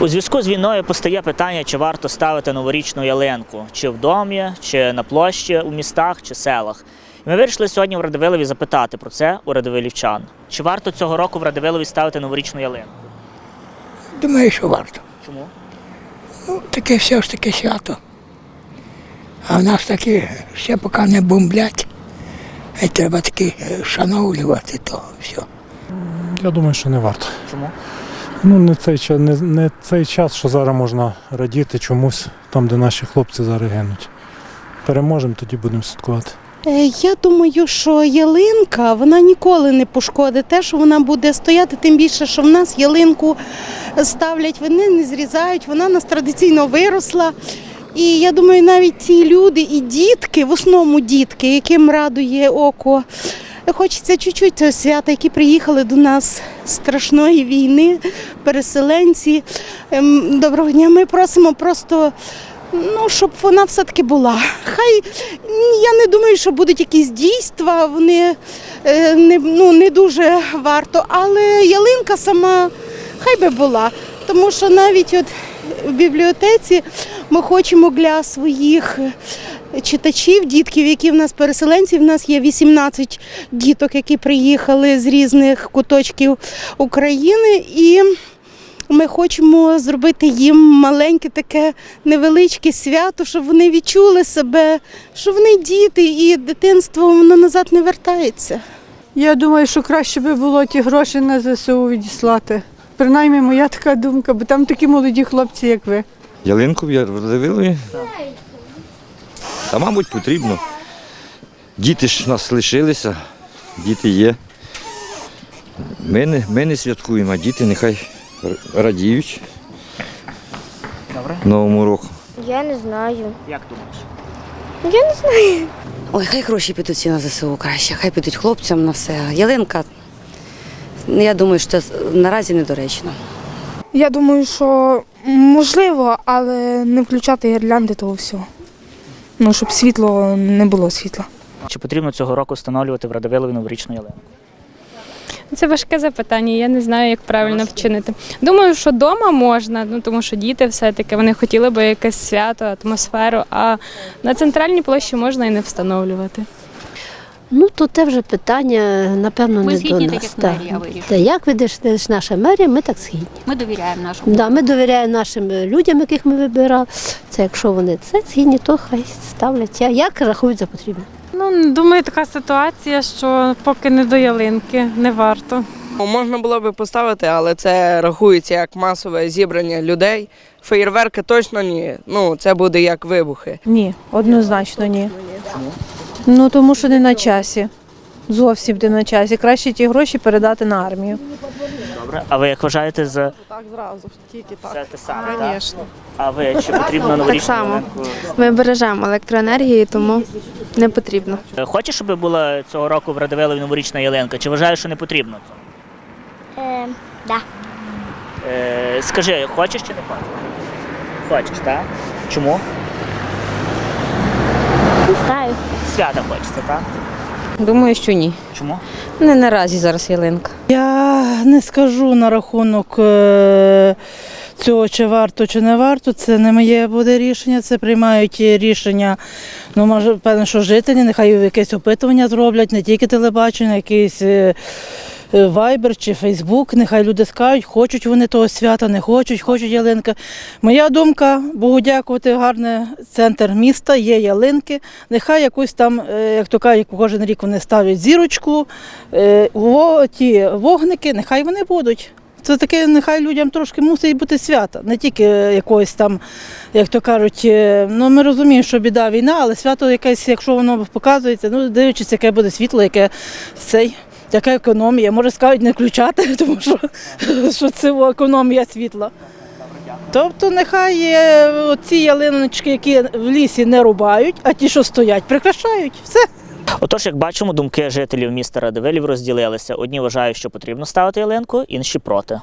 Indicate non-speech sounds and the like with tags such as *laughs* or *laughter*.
У зв'язку з війною постає питання, чи варто ставити новорічну ялинку, чи в домі, чи на площі у містах, чи селах. І ми вирішили сьогодні в Радивилові запитати про це у радивилівчан. Чи варто цього року в Радивилові ставити новорічну ялинку? Думаю, що варто. Чому? Ну, таке все ж таки свято. А в нас такі ще поки не бомблять. І треба таки е, шановлювати то все. Я думаю, що не варто. Чому? Ну, не цей, час, не, не цей час, що зараз можна радіти чомусь, там, де наші хлопці зараз гинуть. Переможемо, тоді будемо святкувати. Е, Я думаю, що ялинка вона ніколи не пошкодить те, що вона буде стояти, тим більше, що в нас ялинку ставлять, вони не зрізають, вона у нас традиційно виросла. І я думаю, навіть ці люди і дітки, в основному дітки, яким радує око. Хочеться чуть-чуть свята, які приїхали до нас страшної війни, переселенці. Ем, Доброго дня. Ми просимо просто Ну, щоб вона все-таки була. Хай я не думаю, що будуть якісь дійства, вони е, не, ну, не дуже варто, але ялинка сама хай би була. Тому що навіть от в бібліотеці ми хочемо для своїх читачів, дітків, які в нас переселенці, в нас є 18 діток, які приїхали з різних куточків України. І ми хочемо зробити їм маленьке таке невеличке свято, щоб вони відчули себе, що вони діти і дитинство воно назад не вертається. Я думаю, що краще би було ті гроші на ЗСУ відіслати. Принаймні моя така думка, бо там такі молоді хлопці, як ви. Ялинку в Радивилові? Та, мабуть, потрібно. Діти ж нас лишилися, діти є. Ми не, ми не святкуємо, а діти нехай радіють Добре. Новому року. Я не знаю. Як думаєш? Я не знаю. Ой, хай гроші підуть всі на ЗСУ краще, хай підуть хлопцям на все. Ялинка, ну, я думаю, що це наразі недоречно. Я думаю, що можливо, але не включати гірлянди того всього. Ну, щоб світло не було світла. Чи потрібно цього року встановлювати в Радовилові новорічну ялинку? Це важке запитання, я не знаю, як правильно вчинити. Думаю, що вдома можна, ну тому що діти все-таки вони хотіли би якесь свято, атмосферу, а на центральній площі можна і не встановлювати. Ну, то те вже питання, напевно, Ми не згідні, до так, як мерія вирішує. Та як видиш наша мерія, ми так згідні. Ми довіряємо нашому. Да, ми довіряємо нашим людям, яких ми вибирали. Це якщо вони це згідні, то хай ставлять. Як рахують за потрібне. Ну думаю, така ситуація, що поки не до ялинки, не варто. Можна було би поставити, але це рахується як масове зібрання людей. Феєрверки точно ні. Ну, це буде як вибухи. Ні, однозначно ні. Ну тому що не на часі. Зовсім не на часі. Краще ті гроші передати на армію. Добре. А ви як вважаєте за Так зразу, тільки це те саме? Так? Звісно. А ви чи потрібно новорічну само. ялинку? Ми бережемо електроенергію, тому не потрібно. Е, Хочеш, щоб була цього року в Радивилові новорічна ялинка? Чи вважаєш, що не потрібно? Е, да. Е, скажи, хочеш чи не хочеш? Хочеш, так? Чому? Не знаю. Свята хочеться, так? Думаю, що ні. Чому? Не наразі зараз ялинка. Я не скажу на рахунок е, цього, чи варто, чи не варто. Це не моє буде рішення. Це приймають рішення. Ну, може, певно, що жителі, нехай якесь опитування зроблять, не тільки телебачення, якийсь е, е, Viber чи Фейсбук. Нехай люди скажуть, хочуть вони того свята, не хочуть, хочуть ялинка. Моя думка, Богу дякувати, гарний центр міста, є ялинки. Нехай якусь там, е, як то кажуть, кожен рік вони ставлять зірочку, е, ті вогники, нехай вони будуть. Це таке, нехай людям трошки мусить бути свято, не тільки е, якогось там, як то кажуть, е, ну ми розуміємо, що біда війна, але свято якесь, якщо воно показується, ну дивлячись, яке буде світло, яке цей. Яка економія? Може скажуть не включати, *laughs* тому що, що це економія світла. Тобто нехай ці ялиночки, які в лісі не рубають, а ті, що стоять, прикрашають. Все. Отож, як бачимо, думки жителів міста Радивилів розділилися. Одні вважають, що потрібно ставити ялинку, інші проти.